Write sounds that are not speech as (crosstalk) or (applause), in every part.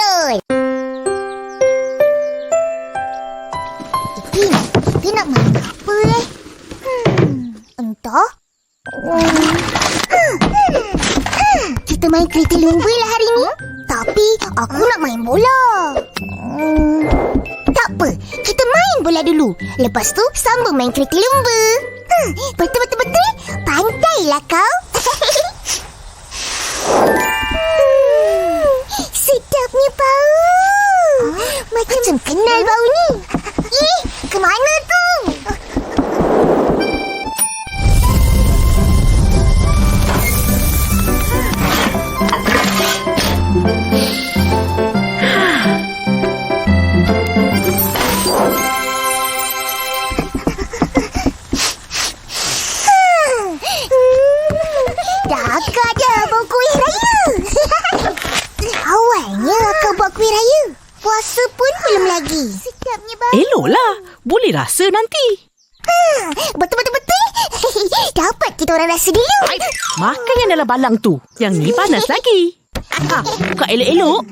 betul. Ipin, Ipin nak main apa eh? Hmm, entah. Hmm. Kita main kereta lumba lah hari ni. Tapi aku nak main bola. Tak apa, kita main bola dulu. Lepas tu sambung main kereta lumba. Hmm, betul betul betul. Pandailah kau. (laughs) Sedapnya ha Macam kenal bau ni. Ih, ke mana tu? Hmm, Dah agak dah Puasa pun belum lagi. Sedapnya bau. Eloklah. Boleh rasa nanti. Betul-betul-betul. (laughs) Dapat kita orang rasa dulu. Makan yang dalam balang tu. Yang ni panas (laughs) lagi. Ha, buka elok-elok. (laughs)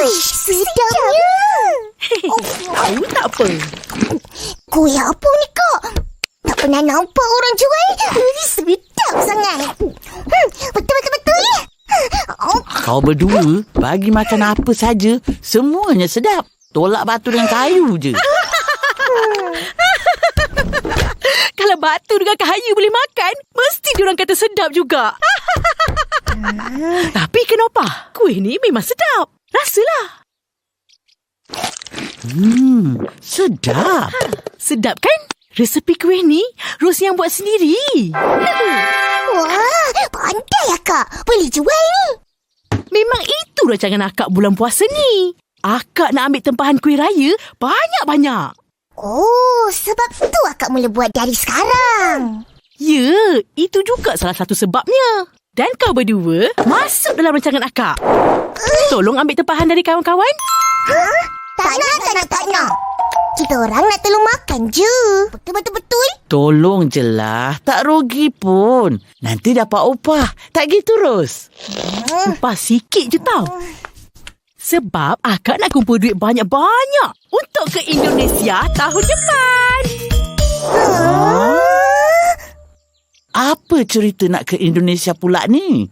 Ui, sedapnya. Tahu tak apa. Kuih apa ni kak? Tak pernah nampak orang jual. Ui, sedap sangat. Hmm, betul-betul-betul. Oh, Kau berdua bagi makan apa saja, semuanya sedap. Tolak batu dengan kayu je. (laughs) Kalau batu dengan kayu boleh makan, mesti diorang kata sedap juga. Tapi kenapa? Kuih ni memang sedap. Rasalah. Hmm, sedap. Sedap kan? Resepi kuih ni, Ros yang buat sendiri. wah, pandai akak. Boleh jual ni. Memang itu rancangan akak bulan puasa ni. Akak nak ambil tempahan kuih raya banyak-banyak. Oh, sebab tu akak mula buat dari sekarang. Ya, itu juga salah satu sebabnya. Dan kau berdua masuk dalam rancangan akak. Tolong ambil tempahan dari kawan-kawan. Tak nak, tak nak, tak nak. Kita orang nak tolong makan je. Betul-betul-betul. Tolong je lah. Tak rugi pun. Nanti dapat upah. Tak gitu, Ros? Upah sikit je tau. Sebab akak nak kumpul duit banyak-banyak untuk ke Indonesia tahun depan. Apa cerita nak ke Indonesia pula ni?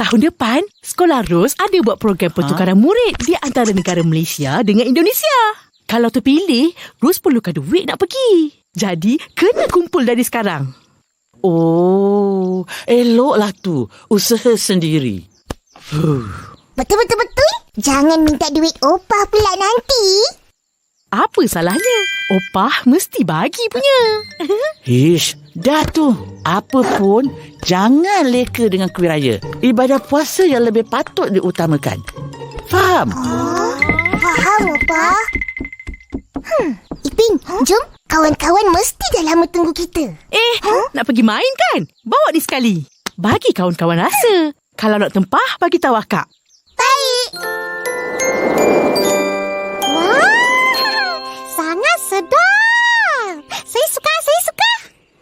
Tahun depan, Sekolah Ros ada buat program pertukaran murid di antara negara Malaysia dengan Indonesia. Kalau terpilih, Ros perlukan duit nak pergi. Jadi, kena kumpul dari sekarang. Oh, eloklah tu. Usaha sendiri. Huh. Betul-betul-betul. Jangan minta duit opah pula nanti. Apa salahnya? Opah mesti bagi punya. Ish, dah tu. Apa pun, jangan leka dengan kuih raya. Ibadah puasa yang lebih patut diutamakan. Faham? Oh, faham opah. Hmm, Ipin, jom. Kawan-kawan mesti dah lama tunggu kita. Eh, nak pergi main kan? Bawa ni sekali. Bagi kawan-kawan rasa. Kalau nak tempah, bagi tahu akak. Baik. Wah, sangat sedap. Saya suka, saya suka.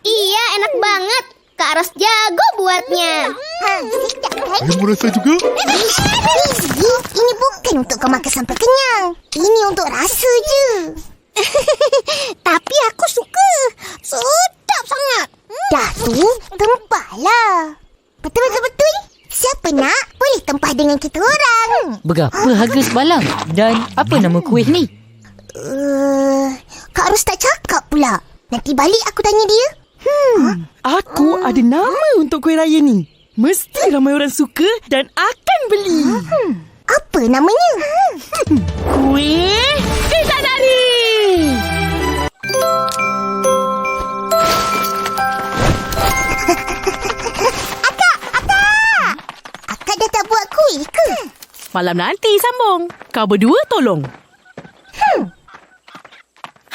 Iya, enak banget. Kak Ros jago buatnya. Ha, sedap kan? Kamu rasa juga? Ini bukan untuk kau makan sampai kenyang. Ini untuk rasa je. (laughs) Tapi aku suka. Sedap sangat. Dah tu, tempahlah. Betul-betul-betul. Siapa nak, boleh tempah dengan kita orang. Berapa harga sebalang? Dan apa nama kuih ni? Uh, Kak Ros tak cakap pula. Nanti balik aku tanya dia. Hmm, Aku ada nama untuk kuih raya ni. Mesti ramai orang suka dan akan beli. apa namanya? Malam nanti sambung. Kau berdua tolong.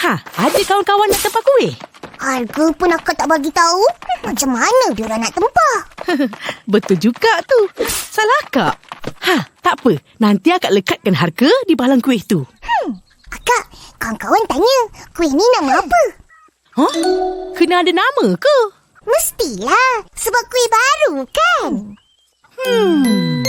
Ha, ada kawan-kawan nak tempah kuih? Harga pun akak tak bagi tahu. Macam mana dia nak tempah? (laughs) Betul juga tu. Salah kak. Ha, tak apa. Nanti akak lekatkan harga di balang kuih tu. Akak, kawan-kawan tanya, kuih ni nama apa? Huh? Kena ada nama ke? Mestilah. Sebab kuih baru kan? Hmm.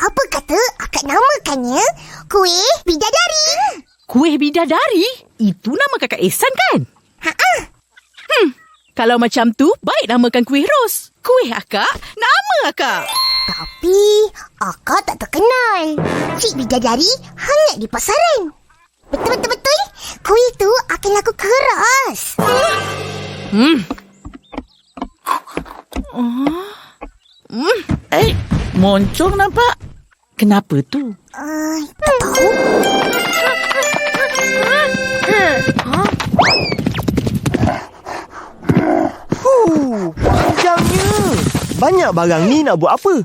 Apa kata akak namakannya kuih bidadari? Kuih bidadari? Itu nama kakak Ehsan kan? Ha-ha. Kalau macam tu, baik namakan kuih ros. Kuih akak, nama akak. Tapi akak tak terkenal. Cik bidadari hangat di pasaran. Betul-betul-betul. Kuih tu akan laku keras. Hmm, Eh, moncong nampak. Kenapa tu? Uh, tak tahu. Huh, panjangnya. Banyak barang ni nak buat apa?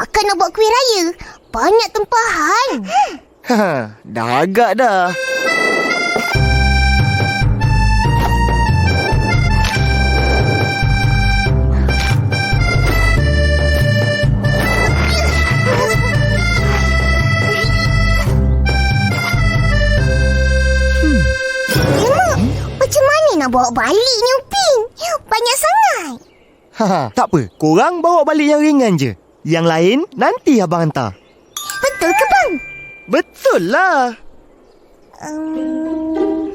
Akak nak buat kuih raya. Banyak tempahan. Ha, (laughs) dah agak dah. Nak bawa balik ni Upin? Banyak sangat. Ha, tak apa. Korang bawa balik yang ringan je. Yang lain nanti abang hantar. Betul ke bang? Betul lah. Um,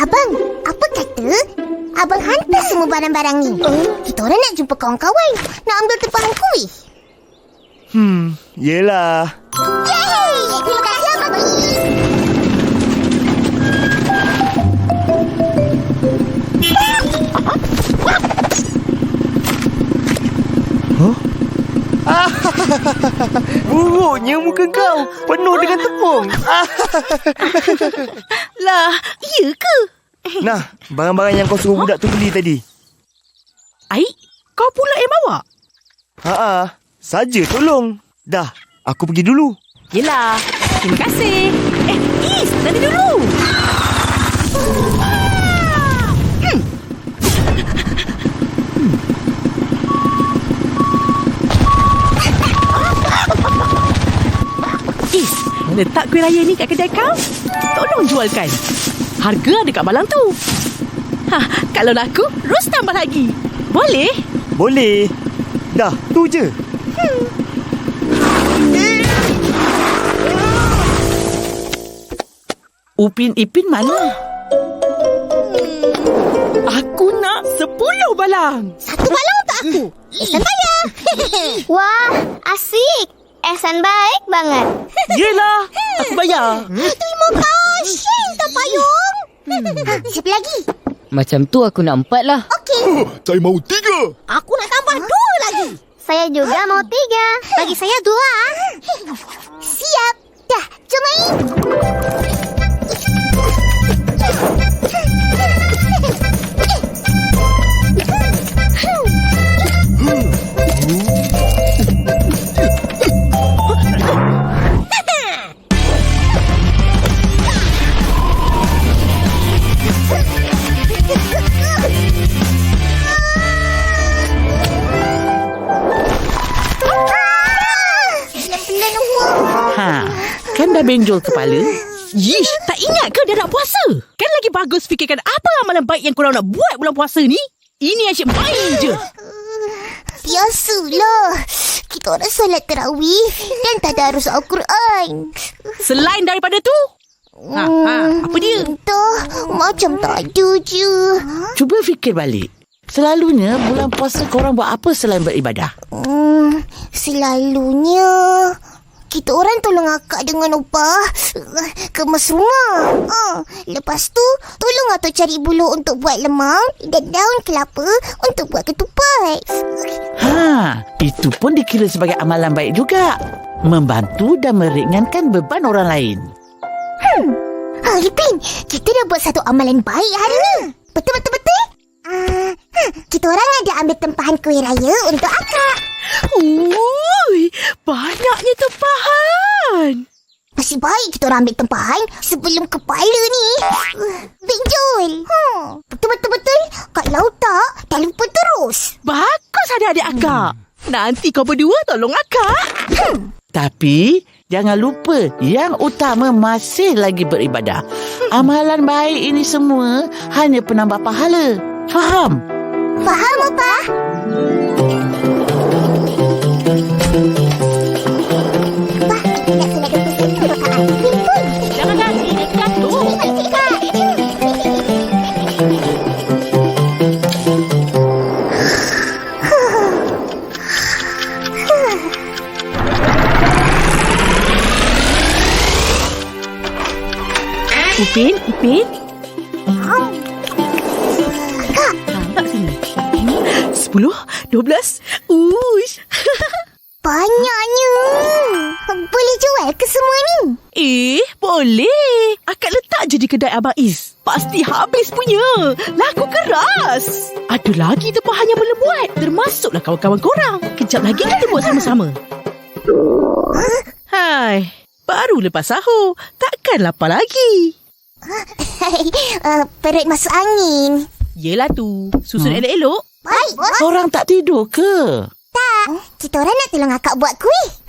abang, apa kata? Abang hantar semua barang-barang ni. Kita orang nak jumpa kawan-kawan. Nak ambil tempahan kuih. Hmm, yelah. Yeay! Terima kasih (laughs) Buruknya muka kau. Penuh dengan tepung. Ah, (laughs) lah, iya ke? nah, barang-barang yang kau suruh budak tu beli tadi. Aik, kau pula yang bawa? Ha saja tolong. Dah, aku pergi dulu. Yelah, terima kasih. Eh, Is, nanti dulu. Letak kuih raya ni kat kedai kau. Tolong jualkan. Harga ada kat balang tu. Ha, kalau laku, Ros tambah lagi. Boleh? Boleh. Dah, tu je. Upin Ipin mana? Aku nak sepuluh balang. Satu balang untuk aku. Ehsan bayar. (laughs) Wah, asik. Ehsan baik banget. Yelah, aku bayar. (laughs) Terima kasih, tak payung. Ha, siapa lagi? Macam tu aku nak empat lah. Okey. Saya mau tiga. Aku nak tambah dua lagi. Saya juga mau tiga. Bagi saya dua. Siap. Dah, jom main. Dah benjol kepala? Yish, tak ingat ke dia nak puasa? Kan lagi bagus fikirkan apa amalan baik yang korang nak buat bulan puasa ni? Ini asyik main je. Biasalah. Kita orang solat terawih dan tadarus Al-Quran. Selain daripada tu, ha, ha, apa dia? Entah, macam tak ada je. Cuba fikir balik. Selalunya bulan puasa korang buat apa selain beribadah? Hmm, selalunya kita orang tolong akak dengan upah kemas rumah. Uh, lepas tu, tolong atuk cari bulu untuk buat lemang dan daun kelapa untuk buat ketupat. Ha, itu pun dikira sebagai amalan baik juga. Membantu dan meringankan beban orang lain. Ha, Ipin, kita dah buat satu amalan baik hari ni. Betul-betul-betul? Uh, kita orang ada ambil tempahan kuih raya untuk akak. Ui, banyaknya tempahan. Nasib baik kita orang ambil tempahan sebelum kepala ni. Benjol. Hmm. Betul-betul-betul. Kalau tak, dah lupa terus. Bagus adik-adik akak. Nanti kau berdua tolong akak. Tapi jangan lupa yang utama masih lagi beribadah. Amalan baik ini semua hanya penambah pahala. Faham? Faham, Opa? Upin, Upin. Kak, Nampak sini. Sepuluh, dua belas. Uish. (laughs) banyaknya. Boleh jual ke semua ni? Eh, boleh. Akak letak je di kedai Abang Is. Pasti habis punya. Laku keras. Ada lagi tempahan yang belum buat. Termasuklah kawan-kawan korang. Kejap lagi kita buat sama-sama. Hai. Baru lepas sahur. Takkan lapar lagi. Uh, (laughs) perut masuk angin. Yelah tu. Susun elok-elok. Baik, bos. Korang tak tidur ke? Tak. Kita orang nak tolong akak buat kuih. (laughs)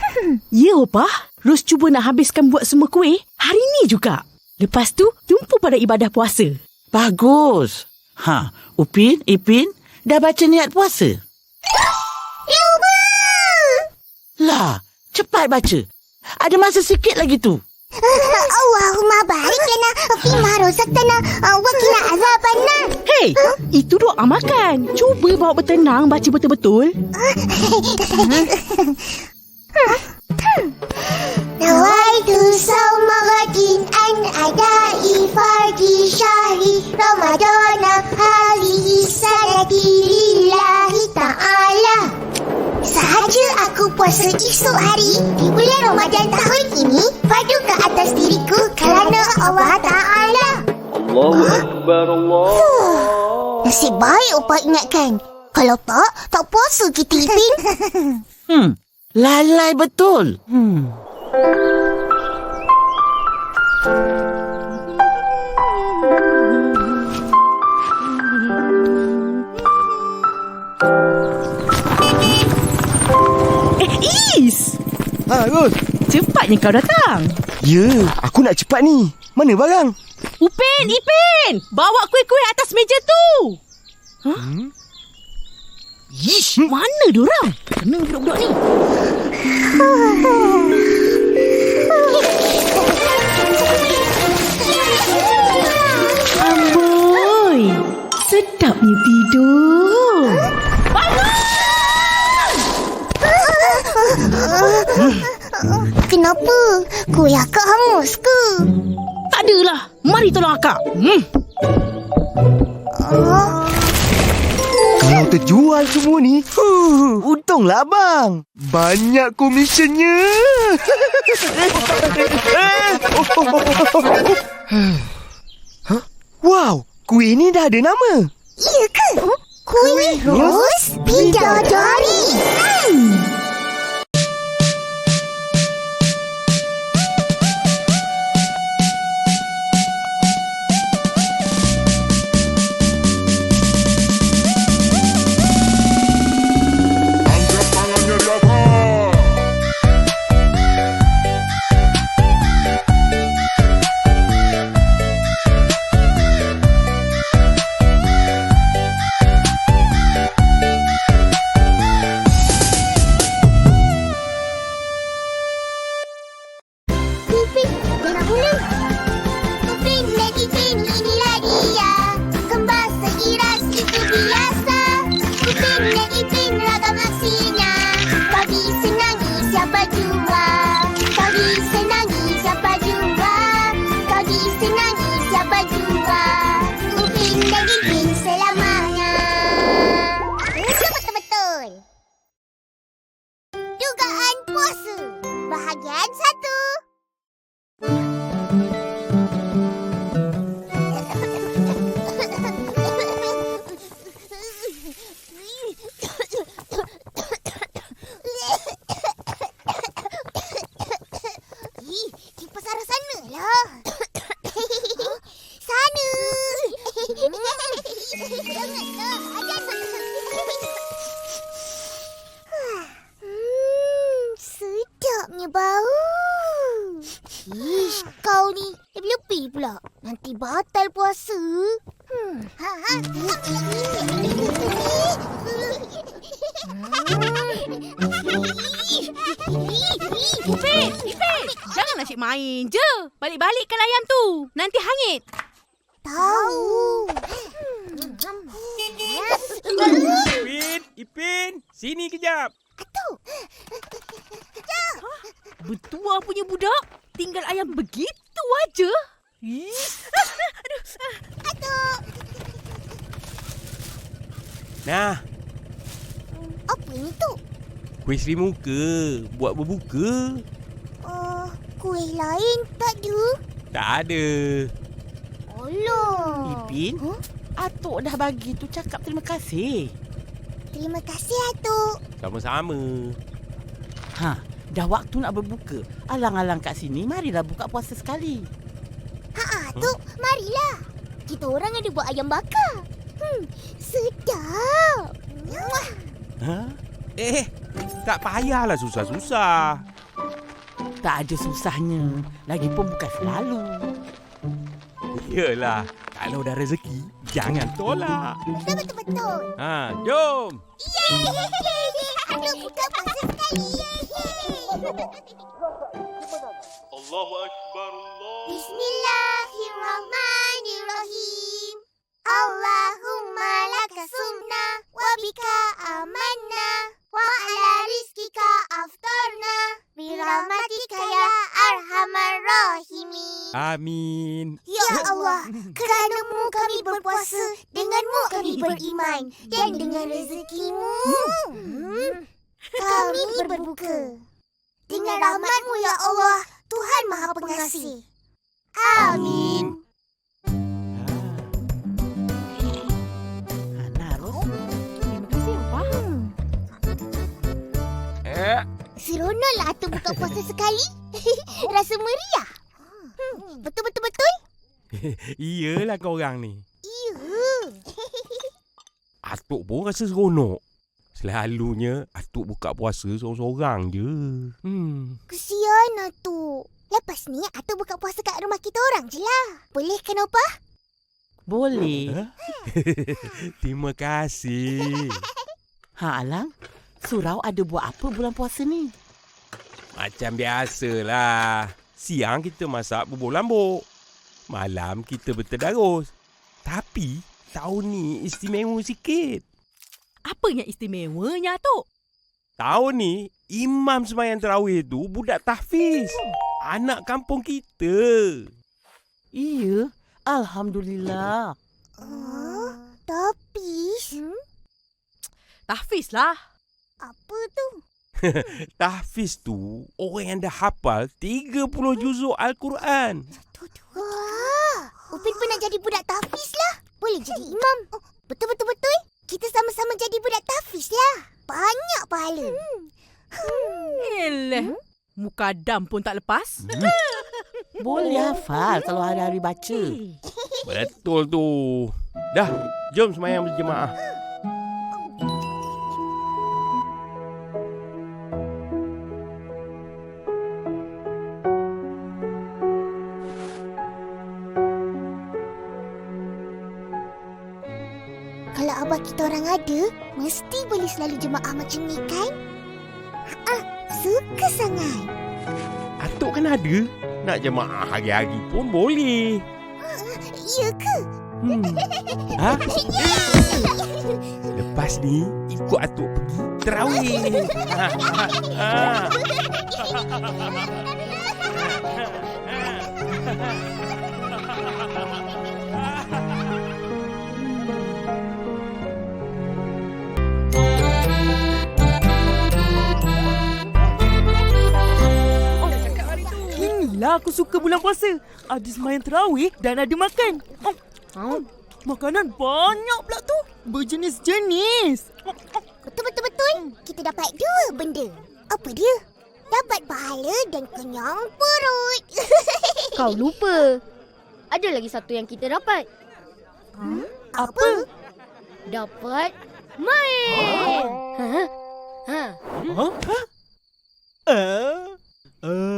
Ya, Opa. Ros cuba nak habiskan buat semua kuih hari ni juga. Lepas tu, jumpa pada ibadah puasa. Bagus. Ha, Upin, Ipin, dah baca niat puasa? (gasps) Lupa! Lah, cepat baca. Ada masa sikit lagi tu. Allahumma barik lana fima razaqtana wa qina azabannar. Hei, itu doa makan. Cuba bawa bertenang baca betul-betul. Nawaitu sawma ghadin an adai fardi syahri Ramadana halihi lillahi ta'ala Sahaja aku puasa esok hari di bulan Ramadan tahun ini, padu ke atas diriku kerana Allah Ta'ala. Allahu Akbar Allah. Nasib baik Opa ingatkan. Kalau tak, tak puasa kita Ipin. hmm, lalai betul. Hmm. Ros. Cepatnya kau datang. Ya, aku nak cepat ni. Mana barang? Upin, Ipin! Bawa kuih-kuih atas meja tu! Hah? Ish, mana diorang? Kena budak-budak ni. Amboi! Sedapnya tidur. Kenapa? Kuih akak hangus ke? Tak adalah. Mari tolong akak. Hmm. Kalau terjual semua ni, huh, untunglah abang. Banyak komisionnya. Hah? Wow, kuih ni dah ada nama. Iya ke? Kuih ros bidadari. Angkat nanti batal puasa. Hmm. Ha, ha. Ipek, Ipek, janganlah asyik main je. Balik-balikkan ayam tu. Nanti hangit. Tahu. Ipin, Ipin, sini kejap. Atuk. Kejap. Ha? Betua punya budak tinggal ayam begitu aja. Ih. (laughs) Nah, Apa ni tu? kuih Sri Muka buat berbuka. Uh, kuih lain tak ada. Tak ada. Alah. Ipin, Atuk dah bagi tu cakap terima kasih. Terima kasih, Atuk. Sama-sama. Ha, dah waktu nak berbuka. Alang-alang kat sini, marilah buka puasa sekali. Ha, Atuk. Marilah. Kita orang ada buat ayam bakar. Hmm, sedap. Ha? Eh, tak payahlah susah-susah. Tak ada susahnya. Lagipun bukan selalu. Yelah, kalau dah rezeki, jangan tolak. Betul, betul, betul. Ha, jom. Yeay! Aduh, buka puasa sekali. Allahu Akbar. Bismillahirrahmanirrahim. Allahumma laka sumna wa bika amanna wa ala rizkika aftarna birahmatika ya arhamar rahimin. Amin. Ya Allah, kerana-Mu kami berpuasa, dengan-Mu kami beriman dan dengan rezekimu hmm, kami berbuka. Dengan rahmat-Mu ya Allah, Tuhan Maha Pengasih. Amin. Ha, Narus. Terima kasih, Abah. Eh, Seronoklah Atuk buka puasa sekali. (laughs) Rasa meriah. Hmm, Betul-betul-betul? (laughs) iyalah korang ni. Ya. (laughs) Atuk pun rasa seronok. Selalunya Atuk buka puasa seorang-seorang je. Hmm. Kesian Atuk. Lepas ni Atuk buka puasa kat rumah kita orang je lah. Boleh kan Opa? Boleh. (laughs) Terima kasih. (laughs) Ha, Alang. Surau ada buat apa bulan puasa ni? Macam biasalah. Siang kita masak bubur lambuk. Malam kita bertedarus. Tapi tahun ni istimewa sikit. Apa yang istimewanya, Atuk? Tahun ni imam sembahyang tarawih tu budak tahfiz. Anak kampung kita. Iya. Alhamdulillah. Oh, tapi... Hmm? Tahfiz lah. Apa tu? (laughs) Tahfiz tu orang yang dah hafal 30 juzuk Al-Quran. Wah, Upin pun nak jadi budak tahfiz lah. Boleh jadi imam. Oh, Betul-betul-betul. Kita sama-sama jadi budak tahfiz lah. Banyak pahala. Hmm. Eleh. Muka dam pun tak lepas. (laughs) Boleh hafal kalau hari-hari baca. (laughs) Betul tu. Dah, jom sembahyang berjemaah. Kalau abah kita orang ada, mesti boleh selalu jemaah macam ni kan? Ah, suka sangat. Atuk kan ada. Nak jemaah hari-hari pun boleh. Ya ke? Hmm. (laughs) Ha? Lepas ni, ikut Atuk pergi terawih. (laughs) (laughs) Ha, ha, ha. Aku suka bulan puasa. Ada semayang terawih dan ada makan. Oh, oh, makanan banyak pula tu. Berjenis-jenis. Betul-betul-betul. Kita dapat dua benda. Apa dia? Dapat pahala dan kenyang perut. (laughs) Kau lupa. Ada lagi satu yang kita dapat. Apa? Dapat main. Ha? Ha? Ha? Ha? Uh, uh.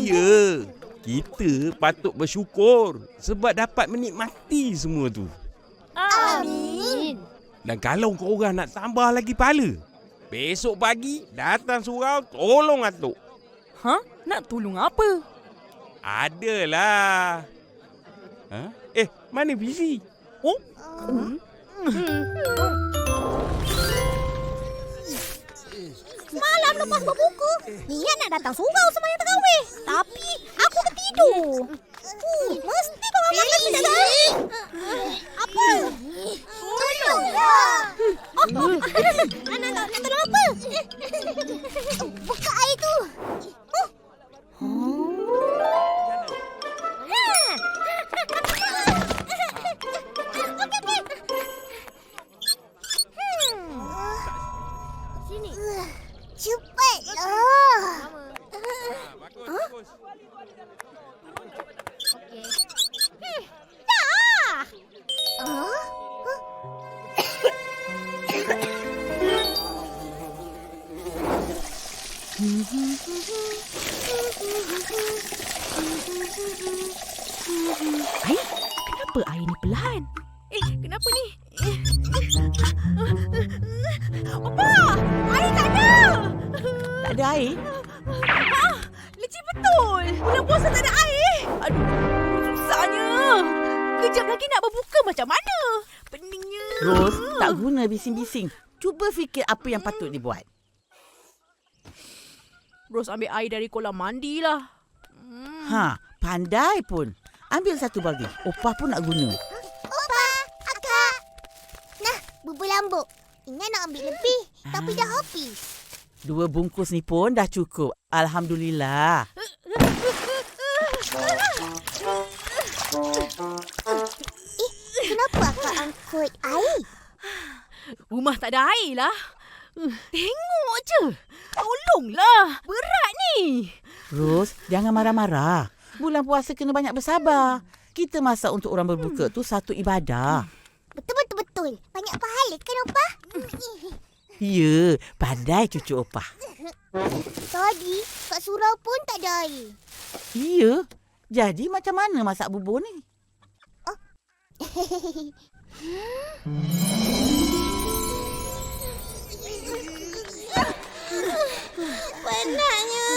Ya, kita patut bersyukur sebab dapat menikmati semua tu. Amin. Dan kalau korang nak tambah lagi pala, besok pagi datang surau tolong atuk. Ha? Nak tolong apa? Adalah. Ha? Eh, mana PC? Oh, Malam lepas berbuka, niat nak datang surau semayang terawih. Tapi aku tertidur. Uh, tak guna bising-bising. Cuba fikir apa yang patut dibuat. Ros ambil air dari kolam mandi lah. Ha, pandai pun. Ambil satu bagi. Opah pun nak guna. Opa, akak. Nah, bubur lambuk. Ingat nak ambil lebih, tapi dah habis. Dua bungkus ni pun dah cukup. Alhamdulillah. Kenapa akak angkut air? Rumah tak ada air lah. Uh, Tengok je. Tolonglah. Berat ni. Ros, jangan marah-marah. Bulan puasa kena banyak bersabar. Kita masak untuk orang berbuka tu satu ibadah. Betul-betul-betul. Banyak pahala kan, Opa? Ya, pandai cucu opah. Tadi, kat surau pun tak ada air. Ya, jadi macam mana masak bubur ni? (laughs) Penatnya.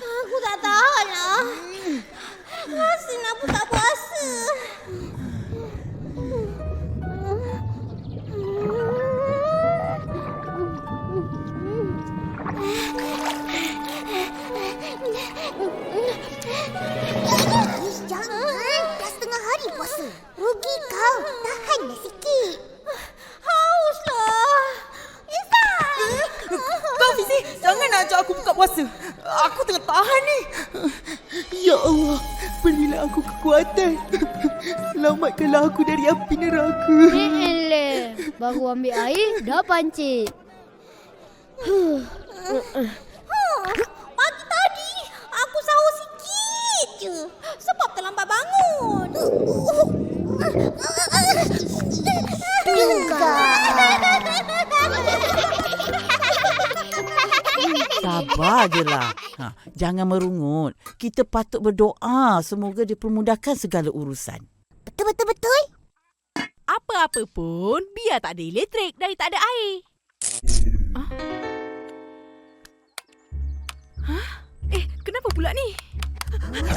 Aku tak tahan lah. Rasa aku tak puasa. Jangan. Hari puasa. Rugi kau. Tahanlah sikit. Hauslah. Isan. Kau Fizi, jangan nak ajak aku buka puasa. Aku tengah tahan ni. Ya Allah, berilah aku kekuatan. Selamatkanlah aku dari api neraka. Eleh, baru ambil air dah pancit. Je. Sebab terlambat bangun. Juga. Sabar je lah. Ha, jangan merungut. Kita patut berdoa semoga dipermudahkan segala urusan. Betul-betul-betul. Apa-apa pun, biar tak ada elektrik dari tak ada air. Hah? Hah? Eh, kenapa pula ni? Cepat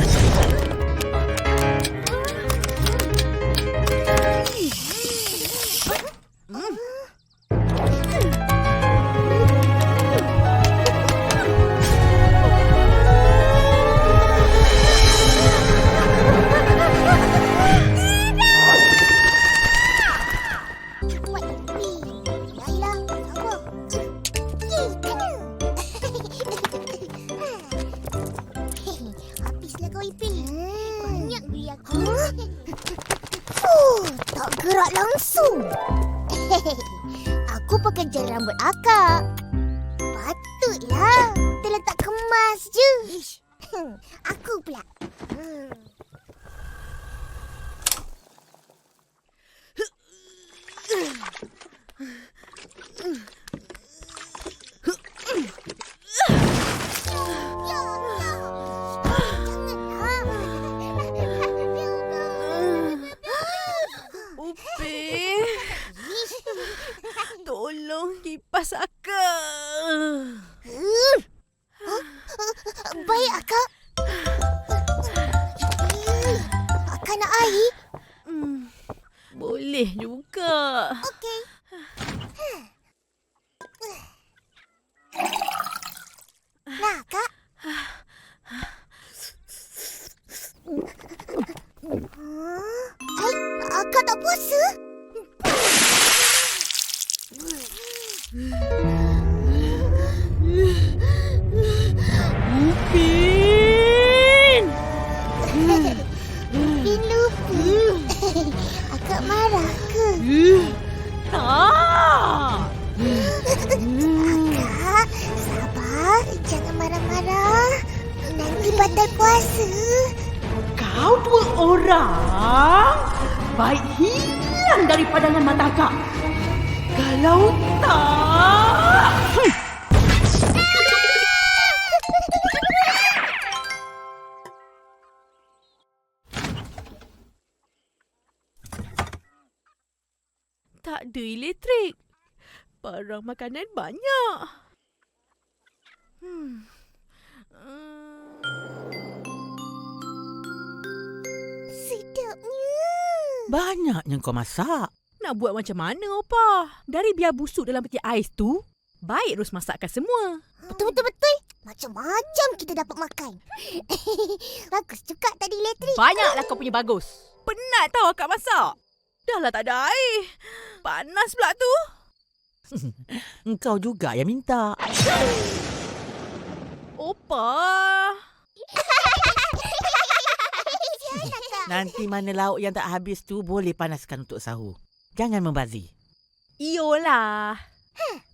tak... Tak ada elektrik. Barang makanan banyak. Hmm. Hmm. Sedapnya. Banyaknya kau masak. Nak buat macam mana, Opa? Dari biar busuk dalam peti ais tu, baik Ros masakkan semua. Betul-betul-betul. Macam-macam kita dapat makan. (laughs) Bagus juga tadi elektrik. Banyaklah kau punya bagus. Penat tau akak masak. Dah lah tak ada air. Panas pula tu. (laughs) Engkau juga yang minta. Opa. (laughs) Nanti mana lauk yang tak habis tu boleh panaskan untuk sahur. Jangan membazir. Iyolah.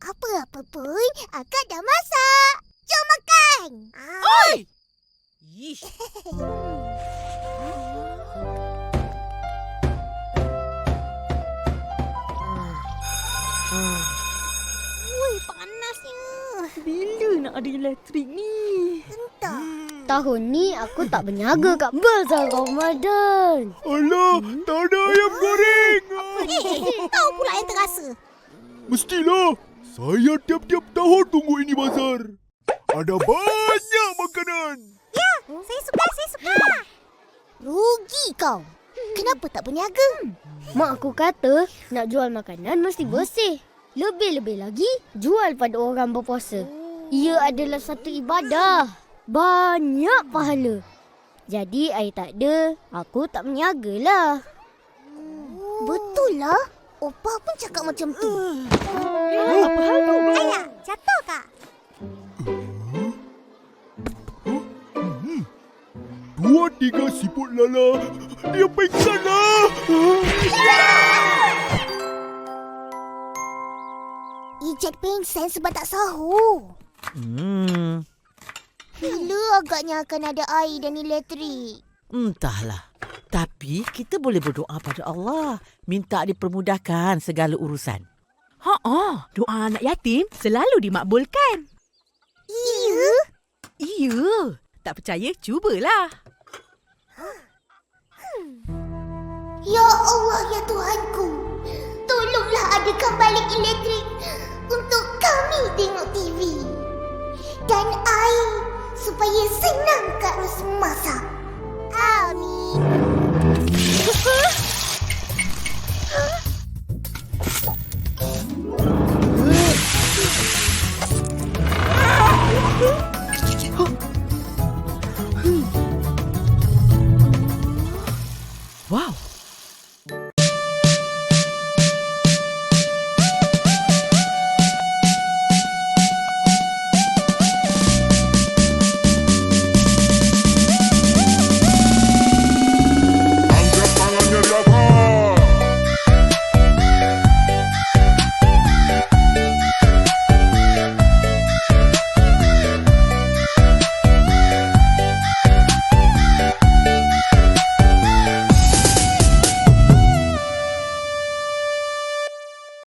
Apa-apa pun, akak dah masak. Jom makan. Ah, Oi! Yish. Ui, panasnya. Bila nak ada elektrik ni? entah. Tahun ni aku tak berniaga kat Bazar Ramadan. Alah, tak ada ayam goreng. (laughs) Kau pula yang terasa. Mestilah. Saya tiap-tiap tahun tunggu ini bazar. Ada banyak makanan. Saya suka, saya suka. Rugi kau. Kenapa tak berniaga? Mak aku kata nak jual makanan mesti bersih. Lebih-lebih lagi jual pada orang berpuasa. Ia adalah satu ibadah. Banyak pahala. Jadi air tak ada, aku tak berniaga lah. Betul lah. Opa pun cakap macam tu. Ayah, jatuh kak? Dua tiga siput lala. Dia pingsan lah. Ijat pingsan sebab tak sahur. Hmm, Bila agaknya akan ada air dan elektrik? entahlah. Tapi kita boleh berdoa pada Allah. Minta dipermudahkan segala urusan. Ha-ha. Doa anak yatim selalu dimakbulkan. Ya? Iya. Tak percaya, cubalah. Ya Allah ya Tuhanku. Tolonglah adakan balik elektrik untuk kami tengok TV. Dan air supaya senang Kak Ros